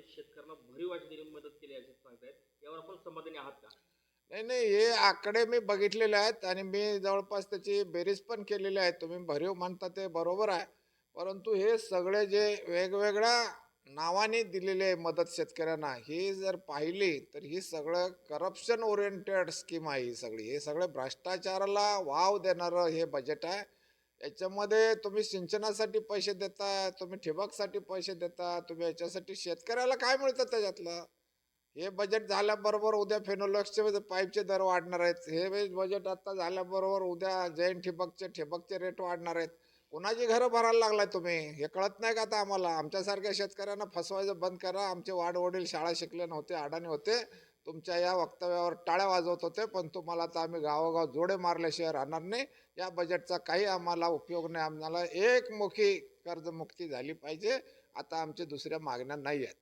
काळामध्ये शेतकऱ्यांना भरीव अशी मदत केली असे सांगतायत. यावर आपण समाधानी आहात का? नाही नाही हे आकडे मी बघितलेले आहेत आणि मी जवळपास त्याची बेरीज पण केलेली आहे. तुम्ही भरीव म्हणता ते बरोबर आहे. परंतु हे सगळे जे वेगवेगळ्या नावाने दिलेले मदत शेतकऱ्यांना ही जर पाहिली तर ही सगळं करप्शन ओरिएंटेड स्कीम आहे ही सगळी. हे सगळं भ्रष्टाचाराला वाव देणारं हे बजेट आहे. याच्यामध्ये तुम्ही सिंचनासाठी पैसे देता तुम्ही ठिबकसाठी पैसे देता तुम्ही याच्यासाठी शेतकऱ्याला काय मिळतं त्याच्यातलं? हे बजेट झाल्याबरोबर उद्या फेनोलॉक्सचे पाईपचे दर वाढणार आहेत. हे बजेट आता झाल्याबरोबर उद्या जैन ठिबकचे ठिबकचे रेट वाढणार आहेत. कुणाची घरं भरायला लागलाय तुम्ही? हे कळत नाही का आता आम्हाला? आमच्यासारख्या शेतकऱ्यांना फसवायचं बंद करा. आमचे वाडवडील शाळा शिकले नव्हते अडाणी होते. तुमच्या या वक्तव्यावर टाळ्या वाजवत होते पण तुम्हाला आता आम्ही गावोगाव जोडे मारल्याशिवाय राहणार नाही. या बजेटचा काही आम्हाला उपयोग नाही. आम्हाला एकमुखी कर्जमुक्ती झाली पाहिजे. आता आमच्या दुसऱ्या मागण्या नाही आहेत.